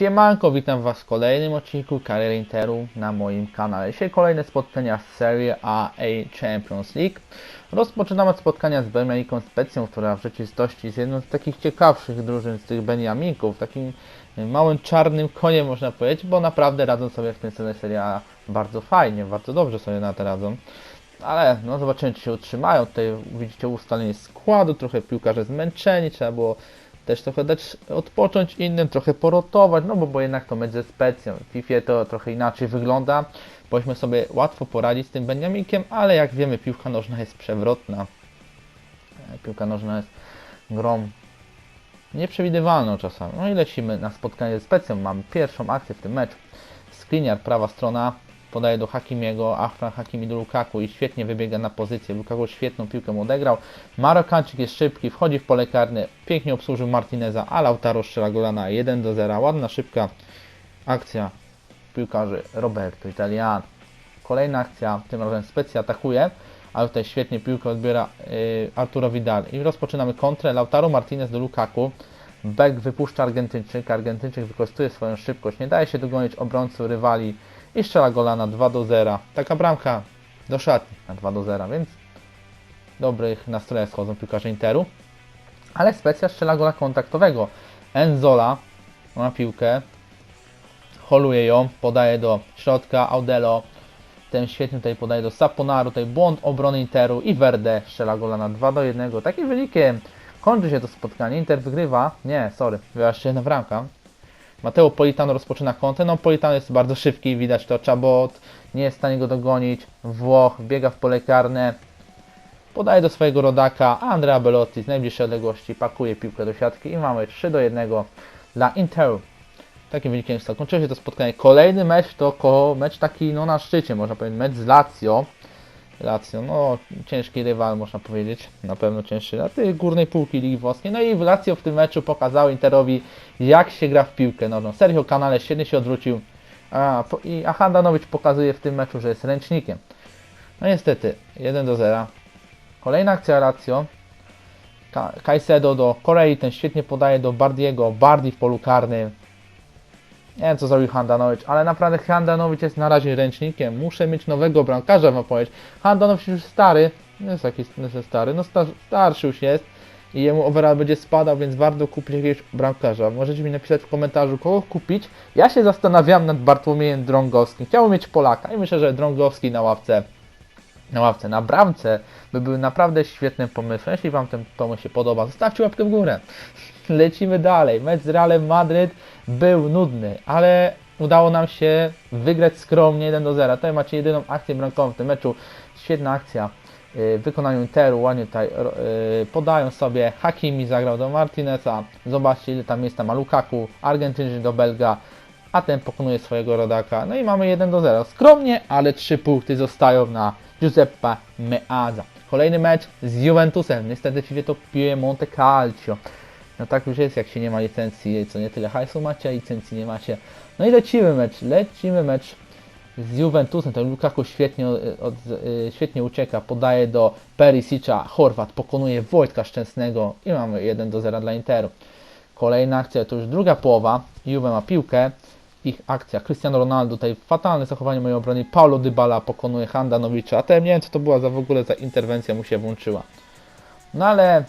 Siemanko, witam Was w kolejnym odcinku Kariery Interu na moim kanale. Dzisiaj kolejne spotkania z Serie A Champions League. Rozpoczynamy od spotkania z Beniamiką Specją, która w rzeczywistości jest jedną z takich ciekawszych drużyn z tych Beniamików. Takim małym czarnym koniem można powiedzieć, bo naprawdę radzą sobie w tym sezonie Serie A bardzo fajnie, bardzo dobrze sobie na to radzą. Ale no zobaczymy czy się utrzymają. Tutaj widzicie ustalenie składu, trochę piłkarze zmęczeni, trzeba było też trochę dać odpocząć innym, trochę porotować, no bo, bo jednak to mecz ze specją. W FIFA to trochę inaczej wygląda. Powinniśmy sobie łatwo poradzić z tym Beniamikiem, ale jak wiemy piłka nożna jest przewrotna. E, Piłka nożna jest grą nieprzewidywalną czasami. No i lecimy na spotkanie ze specją. Mamy pierwszą akcję w tym meczu. Skriniar, prawa strona, podaje do Hakimiego, Afra Hakimi do Lukaku i świetnie wybiega na pozycję. Lukaku świetną piłkę odegrał. Marokańczyk jest szybki, wchodzi w pole karne, pięknie obsłużył Martineza, a Lautaro strzela gola na 1 do 0. Ładna, szybka akcja piłkarzy Roberto Italiano. Kolejna akcja, tym razem Specja atakuje, ale tutaj świetnie piłkę odbiera yy, Arturo Vidal. I rozpoczynamy kontrę. Lautaro Martinez do Lukaku. Beck wypuszcza Argentyńczyk. Argentyńczyk wykorzystuje swoją szybkość. Nie daje się dogonić obrońców rywali i strzela gola na 2 do 0. Taka bramka do szatni na 2 do 0, więc dobrych nastrojach schodzą piłkarze Interu. Ale Specja strzela gola kontaktowego. Enzola ma piłkę, holuje ją, podaje do środka, Audelo ten świetnie tutaj podaje do Saponaru, tutaj błąd obrony Interu i Verde strzela gola na 2 do 1. Takim wynikiem kończy się to spotkanie. Inter wygrywa, nie, sorry, jedna bramka. Mateo Politano rozpoczyna kontę. No Politano jest bardzo szybki, widać to. Chabot nie jest w stanie go dogonić. Włoch biega w pole karne. Podaje do swojego rodaka, Andrea Belotti z najbliższej odległości pakuje piłkę do siatki i mamy 3 do 1 dla Interu. Takim wynikiem zakończyło się to spotkanie. Kolejny mecz to mecz taki no na szczycie, można powiedzieć, mecz z Lazio. Lazio, no ciężki rywal można powiedzieć, na pewno cięższy na tej górnej półki Ligi Włoskiej. No i Lazio w tym meczu pokazało Interowi jak się gra w piłkę nożną. Sergio Canale świetnie się odwrócił a, po, i Handanowicz pokazuje w tym meczu, że jest ręcznikiem. No niestety, 1 do 0. Kolejna akcja Lazio. Ka- Caicedo do Korei, ten świetnie podaje do Bardiego, Bardi w polu karnym. Nie wiem co zrobił Handanowicz, ale naprawdę Handanowicz jest na razie ręcznikiem. Muszę mieć nowego bramkarza, wam powiedzieć. Handanowicz już stary, nie jest taki nie jest stary, no star, starszy już jest i jemu overall będzie spadał, więc warto kupić jakiegoś bramkarza. Możecie mi napisać w komentarzu, kogo kupić. Ja się zastanawiam nad Bartłomiejem Drągowskim. Chciałbym mieć Polaka i myślę, że Drągowski na ławce, na ławce, na bramce by był naprawdę świetnym pomysłem. Jeśli Wam ten pomysł się podoba, zostawcie łapkę w górę. Lecimy dalej. Mecz z Realem Madryt był nudny, ale udało nam się wygrać skromnie 1 do 0. Tutaj macie jedyną akcję bramkową w tym meczu. Świetna akcja w wykonaniu Interu, ładnie tutaj yy, podają sobie, Hakimi zagrał do Martineza, zobaczcie ile tam jest tam Lukaku, Argentyńczyk do Belga, a ten pokonuje swojego rodaka, no i mamy 1 do 0, skromnie, ale 3 punkty zostają na Giuseppe Meazza. Kolejny mecz z Juventusem, niestety w to Piemonte Calcio, no tak już jest jak się nie ma licencji, co nie tyle hajsu macie, a licencji nie macie, no i lecimy mecz, lecimy mecz z Juventusem, ten Lukaku świetnie, od, y, świetnie ucieka, podaje do Perisicza, Chorwat pokonuje Wojtka Szczęsnego i mamy 1 do 0 dla Interu. Kolejna akcja to już druga połowa, Juve ma piłkę, ich akcja, Cristiano Ronaldo, tutaj fatalne zachowanie mojej obrony, Paulo Dybala pokonuje Handanowicza, a ten nie wiem co to była za w ogóle za interwencja mu się włączyła. No ale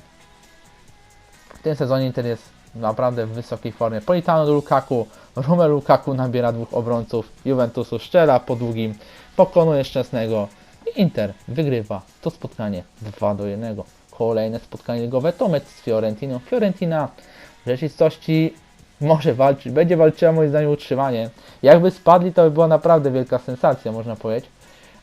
w tym sezonie Inter jest naprawdę w wysokiej formie. Politano do Lukaku, Romelu Lukaku nabiera dwóch obrońców Juventusu, szczela po długim, pokonuje Szczęsnego i Inter wygrywa to spotkanie 2 do 1. Kolejne spotkanie ligowe to mecz z Fiorentiną. Fiorentina w rzeczywistości może walczyć, będzie walczyła moim zdaniem utrzymanie. Jakby spadli to by była naprawdę wielka sensacja można powiedzieć.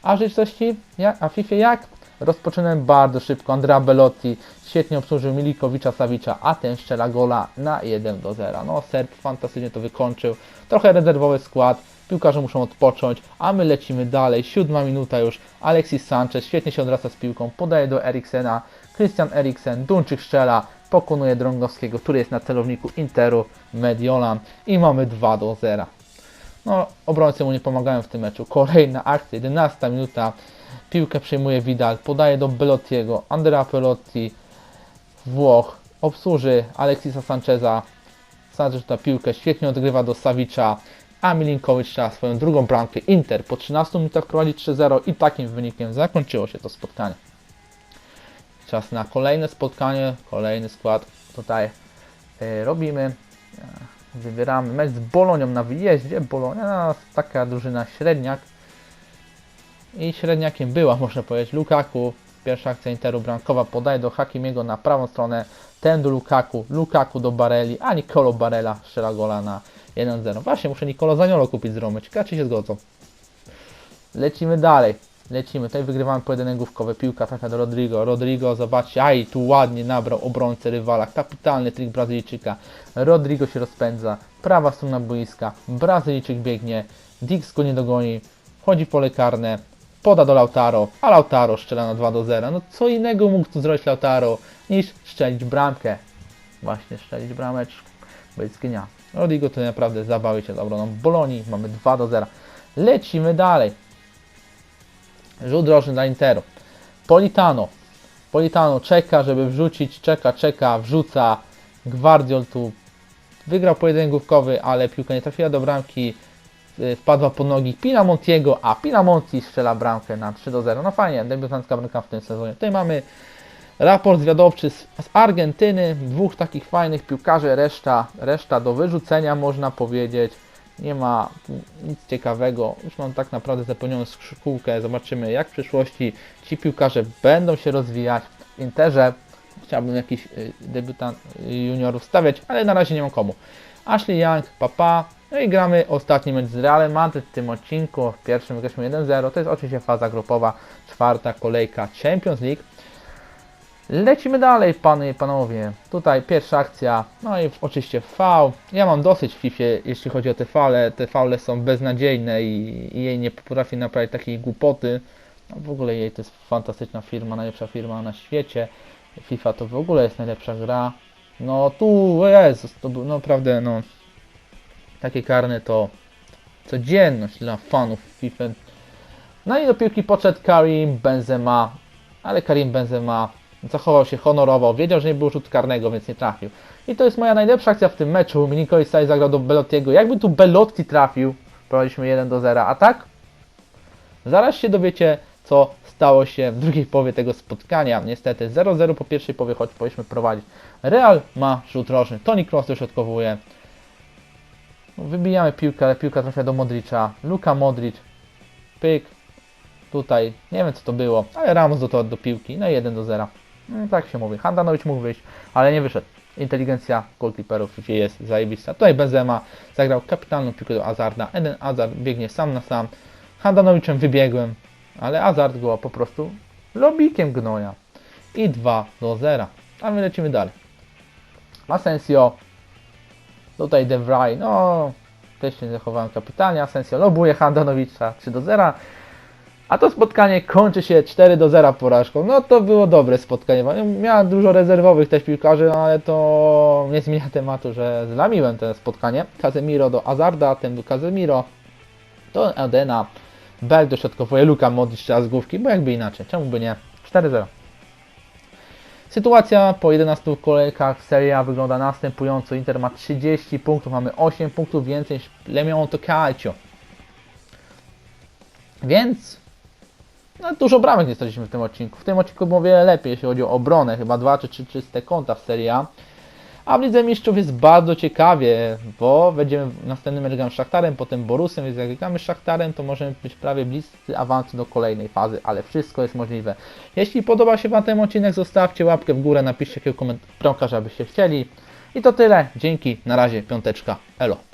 A w rzeczywistości, jak, a FIFA jak? Rozpoczynałem bardzo szybko. Andrea Belotti świetnie obsłużył Milikowicza Sawicza, a ten strzela gola na 1 do 0. No, Serb fantastycznie to wykończył. Trochę rezerwowy skład. Piłkarze muszą odpocząć, a my lecimy dalej. Siódma minuta już. Alexis Sanchez świetnie się odraca z piłką, podaje do Eriksena. Christian Eriksen, Duńczyk strzela, pokonuje Drągowskiego, który jest na celowniku Interu, Mediolan i mamy 2 do 0. No, obrońcy mu nie pomagają w tym meczu. Kolejna akcja, 11 minuta. Piłkę przejmuje Vidal, podaje do Belottiego, Andrea Pelotti, Włoch, obsłuży Alexisa Sancheza, Sadrze ta piłkę świetnie odgrywa do Sawicza, a Milinkowicz strzela swoją drugą bramkę. Inter po 13 minutach prowadzi 3-0 i takim wynikiem zakończyło się to spotkanie. Czas na kolejne spotkanie, kolejny skład tutaj e, robimy. E, Wybieramy mecz z Bolonią na wyjeździe. Bolonia taka drużyna średniak. I średniakiem była, można powiedzieć. Lukaku, pierwsza akcja Interu bramkowa, podaje do Hakimiego na prawą stronę. Ten do Lukaku, Lukaku do Bareli, a Nicolo Barella strzela gola na 1-0. Właśnie, muszę Nicolo Zaniolo kupić z Romy. Ciekawe, czy się zgodzą. Lecimy dalej. Lecimy. Tutaj wygrywamy pojedynek główkowy. Piłka taka do Rodrigo. Rodrigo, zobaczcie, aj, tu ładnie nabrał obrońcę rywala. Kapitalny trik Brazylijczyka. Rodrigo się rozpędza. Prawa strona boiska. Brazylijczyk biegnie. Dix go nie dogoni. Wchodzi w pole karne. Poda do Lautaro, a Lautaro strzela na 2 do 0. No co innego mógł tu zrobić Lautaro niż strzelić bramkę. Właśnie strzelić brameczkę. Bo jest genialny. Rodrigo to naprawdę zabawi się z obroną Bolonii. Mamy 2 do 0. Lecimy dalej. Rzut dla Interu. Politano. Politano czeka, żeby wrzucić, czeka, czeka, wrzuca. Gwardiol tu wygrał pojedynek główkowy, ale piłka nie trafiła do bramki. Y, Wpadła pod nogi Pinamontiego, a Pinamonti strzela bramkę na 3 do 0. No fajnie, debiutancka bramka w tym sezonie. Tutaj mamy raport zwiadowczy z Argentyny. Dwóch takich fajnych piłkarzy, reszta, reszta do wyrzucenia można powiedzieć. Nie ma nic ciekawego. Już mam tak naprawdę zapełnioną szkółkę. Zobaczymy jak w przyszłości ci piłkarze będą się rozwijać. W Interze chciałbym jakiś y, debiutant y, juniorów stawiać, ale na razie nie mam komu. Ashley Young, Papa. No i gramy ostatni mecz z Realem Madryt w tym odcinku. W pierwszym wygraliśmy 1-0. To jest oczywiście faza grupowa, czwarta kolejka Champions League. Lecimy dalej, pany i panowie. Tutaj pierwsza akcja, no i oczywiście faul. Ja mam dosyć w FIFA, jeśli chodzi o te fale. Te faule są beznadziejne i, i jej nie potrafi naprawić takiej głupoty. No w ogóle jej to jest fantastyczna firma, najlepsza firma na świecie. FIFA to w ogóle jest najlepsza gra. No tu, Jezus, to był naprawdę, no, takie karne to codzienność dla fanów FIFA. No i do piłki podszedł Karim Benzema, ale Karim Benzema zachował się honorowo, wiedział, że nie było rzut karnego, więc nie trafił. I to jest moja najlepsza akcja w tym meczu. Milinkovic Savic zagrał do Belottiego. Jakby tu Belotti trafił, prowadziliśmy 1 do 0, a tak? Zaraz się dowiecie, co stało się w drugiej połowie tego spotkania. Niestety 0-0 po pierwszej połowie, choć powinniśmy prowadzić. Real ma rzut rożny. Toni Kroos dośrodkowuje. Wybijamy piłkę, ale piłka trafia do Modricza. Luka Modric. Pyk. Tutaj, nie wiem co to było, ale Ramos do, to, do piłki. No i 1 do 0. No, tak się mówi. Handanowicz mógł wyjść, ale nie wyszedł. Inteligencja goalkeeperów gdzie jest zajebista. Tutaj Benzema zagrał kapitalną piłkę do Azarda. Eden Azard biegnie sam na sam. Handanowiczem wybiegłem, ale Azard go po prostu lobikiem gnoja. I 2 do 0. A my lecimy dalej. Asensio. Tutaj De Vrij. No, też się zachowałem kapitalnie. Asensio lobuje Handanowicza 3 do 0. A to spotkanie kończy się 4 do 0 porażką. No to było dobre spotkanie. Miałem dużo rezerwowych też piłkarzy, no ale to nie zmienia tematu, że zlamiłem to spotkanie. Casemiro do Azarda, ten do Casemiro, do Edena, Bell dośrodkowuje, Luka Modric strzela z główki, bo jakby inaczej, czemu by nie? 4-0. Sytuacja po 11 kolejkach Serie A wygląda następująco. Inter ma 30 punktów, mamy 8 punktów więcej niż Lemon to Calcio. Więc no, dużo bramek nie straciliśmy w tym odcinku. W tym odcinku było wiele lepiej, jeśli chodzi o obronę. Chyba dwa czy trzy czyste konta w Serie A. A w Lidze Mistrzów jest bardzo ciekawie, bo będziemy następnym mecz gramy z Szachtarem, potem Borusem, więc jak gramy Szachtarem, to możemy być prawie bliscy awansu do kolejnej fazy, ale wszystko jest możliwe. Jeśli podoba się Wam ten odcinek, zostawcie łapkę w górę, napiszcie jakiego komentarza, abyście chcieli. I to tyle. Dzięki, na razie, piąteczka, elo.